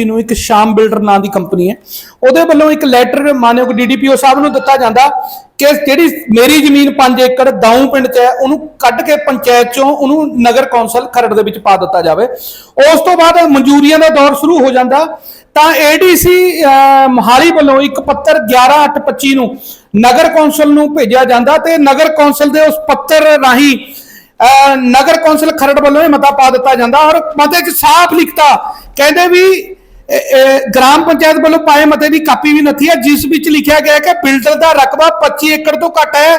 25 ਨੂੰ ਇੱਕ ਸ਼ਾਮ ਬਿਲਡਰ ਨਾਂ ਦੀ ਕੰਪਨੀ ਹੈ। ਉਹਦੇ ਵੱਲੋਂ ਇੱਕ ਲੈਟਰ ਮਾਨਯੋਗ ਡੀਡੀਪੀਓ ਸਾਹਿਬ ਨੂੰ ਦਿੱਤਾ ਜਾਂਦਾ ਕਿ ਜਿਹੜੀ ਮੇਰੀ ਜ਼ਮੀਨ 5 ਏਕੜ ਦਾਊ ਪਿੰਡ 'ਚ ਹੈ, ਉਹਨੂੰ ਕੱਢ ਕੇ ਪੰਚਾਇਤ 'ਚੋਂ ਉਹਨੂੰ ਨਗਰ ਕੌਂਸਲ ਖਰੜ ਦੇ ਵਿੱਚ ਪਾ ਦਿੱਤਾ ਜਾਵੇ। ਉਸ ਤੋਂ ਬਾਅਦ ਮਨਜ਼ੂਰੀਆਂ ਦਾ ਦੌਰ ਸ਼ੁਰੂ ਹੋ ਜਾਂਦਾ। ਤਾਂ ਏਡੀਸੀ ਮੋਹਾਲੀ ਵੱਲੋਂ ਇੱਕ ਪੱਤਰ 11825 ਨੂੰ ਨਗਰ ਕੌਂਸਲ ਨੂੰ ਭੇਜਿਆ ਜਾਂਦਾ ਤੇ ਨਗਰ ਕੌਂਸਲ ਦੇ ਉਸ ਪੱਤਰ ਰਾਹੀਂ, ਅਹ, ਨਗਰ ਕੌਂਸਲ ਖਰੜ ਵੱਲੋਂ ਇਹ ਮਤਾ ਪਾ ਦਿੱਤਾ ਜਾਂਦਾ। ਔਰ ਮਤੇ 'ਚ ਸਾਫ਼ ਲਿਖਤਾ, ਕਹਿੰਦੇ ਵੀ ਗ੍ਰਾਮ ਪੰਚਾਇਤ ਵੱਲੋਂ ਪਾਏ ਮਤੇ ਦੀ ਕਾਪੀ ਵੀ ਨਥੀ ਹੈ, ਜਿਸ ਵਿੱਚ ਲਿਖਿਆ ਗਿਆ ਹੈ ਕਿ ਬਿਲਡਰ ਦਾ ਰਕਬਾ 25 ਏਕੜ ਤੋਂ ਘੱਟ ਹੈ,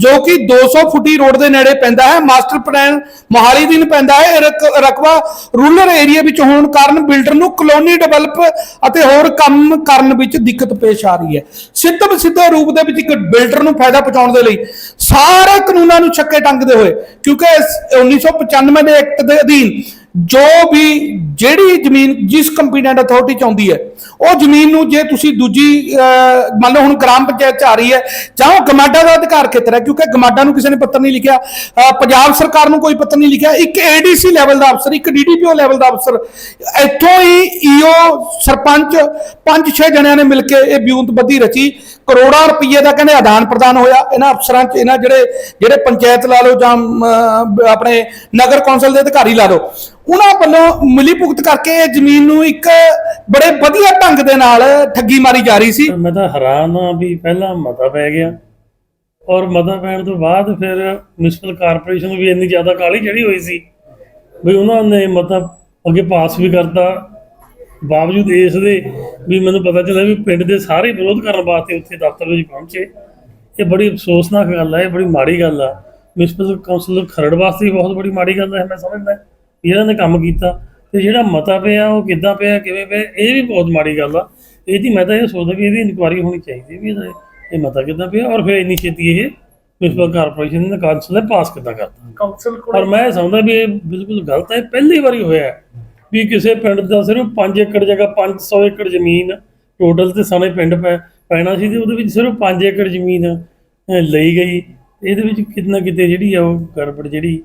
ਜੋ ਕਿ 200 ਫੁੱਟੀ ਰੋਡ ਦੇ ਨੇੜੇ ਪੈਂਦਾ ਹੈ। ਮਾਸਟਰ ਪਲਾਨ ਮੋਹਾਲੀ ਦਿਨ ਪੈਂਦਾ ਹੈ। ਰਕਬਾ ਰੂਰਲ ਏਰੀਆ ਵਿੱਚ ਹੋਣ ਕਾਰਨ ਬਿਲਡਰ ਨੂੰ ਕਲੋਨੀ ਡਿਵੈਲਪ ਅਤੇ ਹੋਰ ਕੰਮ ਕਰਨ ਵਿੱਚ ਦਿੱਕਤ ਪੇਸ਼ ਆ ਰਹੀ ਹੈ। ਸਿੱਧੇ ਸਿੱਧੇ ਰੂਪ ਦੇ ਵਿੱਚ ਇੱਕ ਬਿਲਡਰ ਨੂੰ ਫਾਇਦਾ ਪਹੁੰਚਾਉਣ ਦੇ ਲਈ ਸਾਰੇ ਕਾਨੂੰਨਾਂ ਨੂੰ ਛੱਕੇ ਟੰਗਦੇ ਹੋਏ, ਕਿਉਂਕਿ ਇਸ 1995 ਦੇ ਐਕਟ ਦੇ ਅਧੀਨ ਜੋ ਵੀ ਜਿਹੜੀ ਜ਼ਮੀਨ ਜਿਸ ਕੰਪੀਟੈਂਟ ਅਥਾਰਟੀ ਚ ਆਉਂਦੀ ਹੈ ਉਹ ਜ਼ਮੀਨ ਨੂੰ ਜੇ ਤੁਸੀਂ ਦੂਜੀ ਮੰਨ ਲਓ ਹੁਣ ਗ੍ਰਾਮ ਪੰਚਾਇਤ ਚ ਆ ਰਹੀ ਹੈ, ਜਾਂ ਉਹ ਗਮਾਡਾ ਦਾ ਅਧਿਕਾਰ ਖੇਤਰ ਹੈ, ਕਿਉਂਕਿ ਗਮਾਡਾ ਨੂੰ ਕਿਸੇ ਨੇ ਪੱਤਰ ਨਹੀਂ ਲਿਖਿਆ ਪੰਜਾਬ ਸਰਕਾਰ ਨੂੰ ਕੋਈ ਪੱਤਰ ਨਹੀਂ ਲਿਖਿਆ, ਇੱਕ ਏਡੀਸੀ ਲੈਵਲ ਦਾ ਅਫਸਰ, ਇੱਕ ਡੀਡੀਪੀਓ ਲੈਵਲ ਦਾ ਅਫਸਰ, ਇੱਥੋਂ ਹੀ ਈਓ ਸਰਪੰਚ ਪੰਜ ਛੇ ਜਣਿਆਂ ਨੇ ਮਿਲ ਕੇ ਇਹ ਬਿਉਂਤਬੱਦੀ ਰਚੀ, ਕਰੋੜਾਂ ਰੁਪਏ ਦਾ ਕਹਿੰਦੇ ਆਦਾਨ ਪ੍ਰਦਾਨ ਹੋਇਆ, ਇਹਨਾਂ ਅਫਸਰਾਂ ਚ, ਇਹਨਾਂ ਜਿਹੜੇ ਜਿਹੜੇ ਪੰਚਾਇਤ ਲਾ ਲਓ ਜਾਂ ਆਪਣੇ ਨਗਰ ਕੌਂਸਲ ਦੇ ਅਧਿਕਾਰੀ ਲਾ ਲਓ, ਉਹਨਾਂ ਵੱਲੋਂ ਮਿਲੀ ਭੁਗਤ ਕਰਕੇ ਇਹ ਜ਼ਮੀਨ ਨੂੰ ਇੱਕ ਬੜੇ ਵਧੀਆ ਢੰਗ ਦੇ ਨਾਲ ਠੱਗੀ ਮਾਰੀ ਜਾ ਰਹੀ ਸੀ। ਮੈਂ ਤਾਂ ਹੈਰਾਨ ਆ ਵੀ ਪਹਿਲਾਂ ਮਤਾ ਪੈ ਗਿਆ ਔਰ ਮਤਾ ਪੈਣ ਤੋਂ ਬਾਅਦ ਫਿਰ ਮਿਊਨਿਸਪਲ ਕਾਰਪੋਰੇਸ਼ਨ ਨੂੰ ਵੀ ਇੰਨੀ ਜ਼ਿਆਦਾ ਕਾਲੀ ਚੜੀ ਹੋਈ ਸੀ ਵੀ ਉਹਨਾਂ ਨੇ ਮਤਾ ਅੱਗੇ ਪਾਸ ਵੀ ਕਰਤਾ। ਬਾਵਜੂਦ ਇਸ ਦੇ ਵੀ ਮੈਨੂੰ ਪਤਾ ਚੱਲਿਆ ਵੀ ਪਿੰਡ ਦੇ ਸਾਰੇ ਵਿਰੋਧ ਕਰਨ ਵਾਸਤੇ ਉੱਥੇ ਦਫ਼ਤਰ ਵਿੱਚ ਪਹੁੰਚੇ। ਇਹ ਬੜੀ ਅਫਸੋਸਨਾਕ ਗੱਲ ਹੈ ਇਹ ਬੜੀ ਮਾੜੀ ਗੱਲ ਆ। ਮਿਊਨਿਸਪਲ ਕਾਉਂਸਲ ਖਰੜ ਵਾਸਤੇ ਬਹੁਤ ਬੜੀ ਮਾੜੀ ਗੱਲ ਹੈ ਮੈਂ ਸਮਝਦਾ ਇਹਨਾਂ ਨੇ ਕੰਮ ਕੀਤਾ। ਤੇ ਜਿਹੜਾ ਮਤਾ ਪਿਆ ਉਹ ਕਿੱਦਾਂ ਪਿਆ ਕਿਵੇਂ ਪਿਆ ਇਹ ਵੀ ਬਹੁਤ ਮਾੜੀ ਗੱਲ ਆ। ਇਹਦੀ ਮੈਂ ਤਾਂ ਇਹ ਸੋਚਦਾ ਵੀ ਇਹਦੀ ਇਨਕੁਆਰੀ ਹੋਣੀ ਚਾਹੀਦੀ ਵੀ ਇਹਦਾ ਇਹ ਮਤਾ ਕਿੱਦਾਂ ਪਿਆ ਔਰ ਫਿਰ ਇੰਨੀ ਛੇਤੀ ਇਹ ਮਿਊਨਿਸਪਲ ਕਾਰਪੋਰੇਸ਼ਨ ਨੇ ਕਾਉਂਸਲ ਨੇ ਪਾਸ ਕਿੱਦਾਂ ਕਰਤਾ। ਕਾਉਂਸਲ ਕੋਲ ਪਰ ਮੈਂ ਸਮਝਦਾ ਵੀ ਇਹ ਬਿਲਕੁਲ ਗਲਤ ਹੈ ਪਹਿਲੀ ਵਾਰੀ ਹੋਇਆ ਹੈ ਵੀ ਕਿਸੇ ਪਿੰਡ ਦਾ ਸਿਰਫ 5 ਏਕੜ ਜਗ੍ਹਾ 500 ਏਕੜ ਜ਼ਮੀਨ ਟੋਟਲ ਤੇ ਸਾਨੇ ਪਿੰਡ ਪੈ ਪੈਣਾ ਸੀ ਤੇ ਉਹਦੇ ਵਿੱਚ ਸਿਰਫ 5 ਏਕੜ ਜ਼ਮੀਨ ਲਈ ਗਈ। ਇਹਦੇ ਵਿੱਚ ਕਿਤਨਾ ਕਿਤੇ ਜਿਹੜੀ ਆ ਉਹ ਗੜਬੜ ਜਿਹੜੀ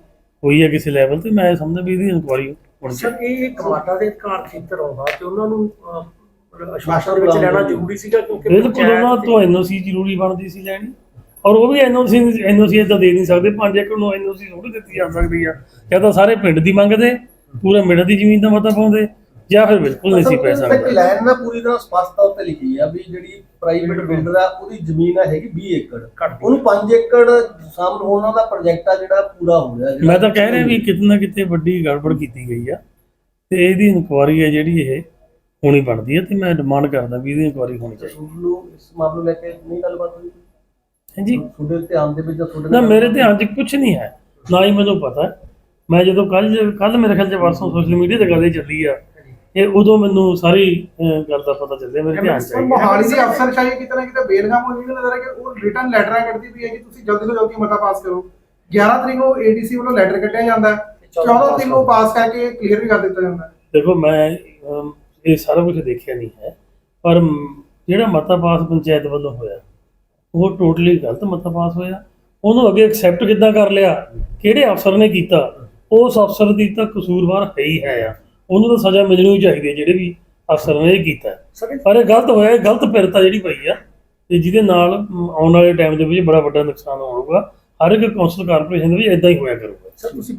ਹੋਈ ਹੈ ਕਿਸੇ ਲੈਵਲ ਤੇ ਮੈਂ ਸਮਝਦਾ ਵੀ ਇਹਦੀ ਇਨਕੁਆਰੀ ਹੋਣੀ ਸਰ ਇਹ ਕਮਾਟਾ ਦੇ ਅਧਿਕਾਰ ਖੇਤਰ ਆਉਂਦਾ ਤੇ ਉਹਨਾਂ ਨੂੰ ਅਸ਼ਵਾਸਨ ਵਿੱਚ ਲੈਣਾ ਜ਼ਰੂਰੀ ਸੀਗਾ ਕਿਉਂਕਿ ਬਿਲਕੁਲ ਉਹਨਾਂ ਤੇ- ਤੋਂ ਐਨਓਸੀ ਜ਼ਰੂਰੀ ਬਣਦੀ ਸੀ ਲੈਣੀ। ਔਰ ਉਹ ਵੀ ਐਨਓਸੀ ਐਨਓਸੀ ਇਦਾਂ ਦੇ ਨਹੀਂ ਸਕਦੇ 5 ਏਕੜ ਨੂੰ ਐਨਓਸੀ ਥੋੜੀ ਦਿੱਤੀ ਜਾ ਸਕਦੀ ਆ। ਜਾਂ ਤਾਂ ਸਾਰੇ ਪਿੰਡ ਦੀ ਮੰਗਦੇ ਪੂਰੇ ਮਿੰਟ ਦੀ ਜ਼ਮੀਨ ਦਾ ਮਤਾ ਪਾਉਂਦੇ। ਜਾਂ ਫਿਰ ਬਿਲਕੁਲ ਨਹੀਂ ਸੀ ਪੈ ਸਕਦਾ ਲਾਈਨ ਨਾ ਪੂਰੀ ਤਰ੍ਹਾਂ ਸਪਸ਼ਟ ਤੌਰ ਤੇ ਲਿਖੀ ਆ ਵੀ ਜਿਹੜੀ ਪ੍ਰਾਈਵੇਟ ਬਿਲਡਰ ਆ ਉਹਦੀ ਜ਼ਮੀਨ ਆ ਹੈਗੀ 20 ਏਕੜ। ਉਹਨੂੰ 5 ਏਕੜ ਸ਼ਾਮਲ ਹੋਣ ਦਾ ਪ੍ਰੋਜੈਕਟ ਆ ਜਿਹੜਾ ਪੂਰਾ ਹੋ ਗਿਆ ਮੈਂ ਤਾਂ ਕਹਿ ਰਿਹਾ ਵੀ ਕਿਤੇ ਨਾ ਕਿਤੇ ਵੱਡੀ ਗੜਬੜ ਕੀਤੀ ਗਈ ਆ ਤੇ ਇਹਦੀ ਇਨਕੁਆਰੀ ਹੈ ਜਿਹੜੀ ਇਹ ਹੋਣੀ ਬਣਦੀ ਹੈ ਤੇ ਮੈਂ ਡਿਮਾਂਡ ਕਰਦਾ ਵੀ ਇਹਦੀ ਇਨਕੁਆਰੀ ਹੋਣੀ ਚਾਹੀਦੀ। ਤੁਹਾਨੂੰ ਇਸ ਮਾਮਲੇ ਲੈ ਕੇ ਨਹੀਂ ਗੱਲਬਾਤ ਹੋਈ? ਹਾਂਜੀ। ਤੁਹਾਡੇ ਧਿਆਨ ਦੇ ਵਿੱਚ ਜਾਂ ਤੁਹਾਡੇ ਨਾ ਮੇਰੇ ਧਿਆਨ 'ਚ ਕੁਝ ਨਹੀਂ ਹੈ। ਨਾ ਹੀ ਮੈਨੂੰ ਪਤਾ। ਮੈਂ ਜਦੋਂ ਕੱਲ ਕੱਲ ਮੇਰੇ ਖਿਆਲ 'ਚ ਪਰਸੋਂ ਸੋਸ਼ਲ ਮੀਡੀਆ ਤੇ ਗੱਲ ਚੱਲੀ ਆ। ਇਹ ਉਦੋਂ ਮੈਨੂੰ ਸਾਰੀ ਅਹ, ਗੱਲ ਦਾ ਪਤਾ ਚੱਲਿਆ ਮੇਰੇ ਧਿਆਨ 'ਚ ਆਈ। ਮੋਹਾਲੀ ਦੀ ਅਫਸਰਸ਼ਾਹੀ ਕਿਤੇ ਨਾ ਕਿਤੇ ਬੇਲਗਾਮ ਹੋਈ ਵੀ ਨਜ਼ਰ ਆ ਕਿ ਉਹ ਰਿਟਰਨ ਲੈਟਰਾਂ ਕੱਢਦੀ ਪਈ ਹੈ ਕਿ ਤੁਸੀਂ ਜਲਦੀ ਤੋਂ ਜਲਦੀ ਮਤਾ ਪਾਸ ਕਰੋ। 11 ਤਰੀਕ ਨੂੰ ਏਡੀਸੀ ਵੱਲੋਂ ਲੈਟਰ ਕੱਢਿਆ ਜਾਂਦਾ ਹੈ। 14 ਤਰੀਕ ਨੂੰ ਪਾਸ ਕਰਕੇ ਕਲੀਅਰ ਵੀ ਕਰ ਦਿੱਤਾ ਜਾਂਦਾ ਹੈ। ਦੇਖੋ ਮੈਂ ਅਮ, ਇਹ ਸਾਰਾ ਕੁਝ ਦੇਖਿਆ ਨਹੀਂ ਹੈ ਪਰ ਮ, ਜਿਹੜਾ ਮਤਾ ਪਾਸ ਪੰਚਾਇਤ ਵੱਲੋਂ ਹੋਇਆ ਉਹ ਟੋਟਲੀ ਗਲਤ ਮਤਾ ਪਾਸ ਹੋਇਆ। ਉਹਨੂੰ ਅੱਗੇ ਐਕਸੈਪਟ ਕਿੱਦਾਂ ਕਰ ਲਿਆ? ਕਿਹੜੇ ਅਫਸਰ ਨੇ ਕੀਤਾ? ਉਸ ਅਫਸਰ ਦੀ ਤਾਂ ਕਸੂਰਵਾਰ ਹੈ ਹੀ ਹੈ ਆ। ਉਹਨੂੰ ਤਾਂ ਸਜ਼ਾ ਮਿਲਣੀ ਹੀ ਚਾਹੀਦੀ ਹੈ ਜਿਹੜੇ ਵੀ ਅਫਸਰ ਨੇ ਇਹ ਕੀਤਾ ਸਰ ਇਹ ਪਰ ਇਹ ਗਲਤ ਹੋਇਆ ਇਹ ਗਲਤ ਪਿਰਤਾ ਜਿਹੜੀ ਪਈ ਆ ਤੇ ਜਿਹਦੇ ਨਾਲ ਮ, ਆਉਣ ਵਾਲੇ ਟਾਈਮ ਦੇ ਵਿੱਚ ਬੜਾ ਵੱਡਾ ਨੁਕਸਾਨ ਹੋਊਗਾ। ਹਰ ਇੱਕ ਕੌਂਸਲ ਕਾਰਪੋਰੇਸ਼ਨ ਦੇ ਵਿੱਚ ਇਦਾਂ ਹੀ ਹੋਇਆ ਕਰੂਗਾ। ਸਰ ਤੁਸੀਂ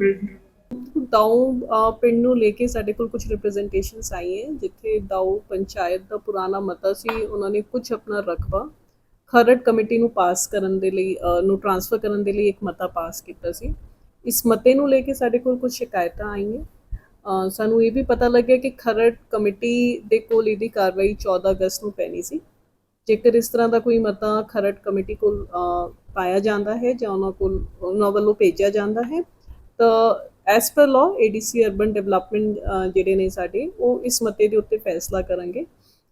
ਦਾਊ ਪਿੰਡ ਨੂੰ ਲੈ ਕੇ ਸਾਡੇ ਕੋਲ ਕੁਝ ਰਿਪਰੈਜ਼ੈਂਟੇਸ਼ਨਸ ਆਈ ਹੈ ਜਿੱਥੇ ਦਾਊ ਪੰਚਾਇਤ ਦਾ ਪੁਰਾਣਾ ਮਤਾ ਸੀ ਉਹਨਾਂ ਨੇ ਕੁਝ ਆਪਣਾ ਰਕਬਾ ਖਰੜ ਕਮੇਟੀ ਨੂੰ ਪਾਸ ਕਰਨ ਦੇ ਲਈ ਨੂੰ ਟ੍ਰਾਂਸਫਰ ਕਰਨ ਦੇ ਲਈ ਇੱਕ ਮਤਾ ਪਾਸ ਕੀਤਾ ਸੀ। ਇਸ ਮਤੇ ਨੂੰ ਲੈ ਕੇ ਸਾਡੇ ਕੋਲ ਕੁਝ ਸ਼ਿਕਾਇਤਾਂ ਆਈਆਂ। ਸਾਨੂੰ ਇਹ ਵੀ ਪਤਾ ਲੱਗਿਆ ਕਿ ਖਰੜ ਕਮੇਟੀ ਦੇ ਕੋਲ ਇਹਦੀ ਕਾਰਵਾਈ 14 ਅਗਸਤ ਨੂੰ ਪੈਣੀ ਸੀ। ਜੇਕਰ ਇਸ ਤਰ੍ਹਾਂ ਦਾ ਕੋਈ ਮਤਾ ਖਰੜ ਕਮੇਟੀ ਕੋਲ ਪਾਇਆ ਜਾਂਦਾ ਹੈ ਜਾਂ ਉਹਨਾਂ ਕੋਲ, ਉਹਨਾਂ ਵੱਲੋਂ ਭੇਜਿਆ ਜਾਂਦਾ ਹੈ, ਤਾਂ as per law ADC urban development ਜਿਹੜੇ ਨੇ ਸਾਡੇ, ਉਹ ਇਸ ਮਤੇ ਦੇ ਉੱਤੇ ਫੈਸਲਾ ਕਰਨਗੇ।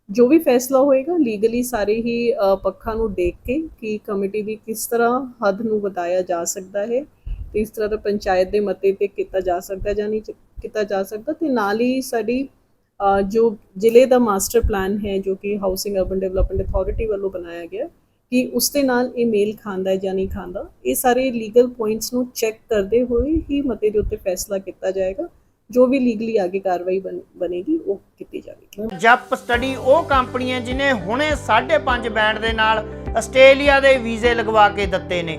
ਜੋ ਵੀ ਫੈਸਲਾ ਹੋਏਗਾ ਲੀਗਲੀ ਸਾਰੇ ਹੀ ਪੱਖਾਂ ਨੂੰ ਦੇਖ ਕੇ ਕਿ ਕਮੇਟੀ ਦੀ ਕਿਸ ਤਰ੍ਹਾਂ ਹੱਦ ਨੂੰ ਵਧਾਇਆ ਜਾ ਸਕਦਾ ਹੈ, ਤੇ ਇਸ ਤਰ੍ਹਾਂ ਦਾ ਪੰਚਾਇਤ ਦੇ ਮਤੇ ਤੇ ਕੀਤਾ ਜਾ ਸਕਦਾ ਜਾਂ ਨਹੀਂ। ਕੀਤਾ ਜਾ ਸਕਦਾ ਤੇ ਨਾਲ ਹੀ ਸਾਡੀ ਜੋ ਜ਼ਿਲ੍ਹੇ ਦਾ ਮਾਸਟਰ ਪਲਾਨ ਹੈ, ਜੋ ਕਿ ਹਾਊਸਿੰਗ ਅਰਬਨ ਡਿਵੈਲਪਮੈਂਟ ਅਥਾਰਟੀ ਵੱਲੋਂ ਬਣਾਇਆ ਗਿਆ, ਕਿ ਉਸ ਦੇ ਨਾਲ ਇਹ ਮੇਲ ਖਾਂਦਾ ਹੈ ਜਾਂ ਨਹੀਂ ਖਾਂਦਾ, ਇਹ ਸਾਰੇ ਲੀਗਲ ਪੁਆਇੰਟਸ ਨੂੰ ਚੈੱਕ ਕਰਦੇ ਹੋਏ ਹੀ ਮਤੇ ਦੇ ਉੱਤੇ ਫੈਸਲਾ ਕੀਤਾ ਜਾਏਗਾ, ਜੋ ਵੀ ਲੀਗਲੀ ਆਗੇ ਕਾਰਵਾਈ ਬਣੇਗੀ, ਉਹ ਕੀਤੀ ਜਾਵੇਗੀ। ਜੱਪ ਸਟੱਡੀ ਉਹ ਕੰਪਨੀ ਜਿਨੇ ਹੁਣੇ 5.5 ਬੈਂਡ ਦੇ ਨਾਲ ਆਸਟ੍ਰੇਲੀਆ ਦੇ ਵੀਜ਼ੇ ਲਗਵਾ ਕੇ ਦਿੱਤੇ ਨੇ।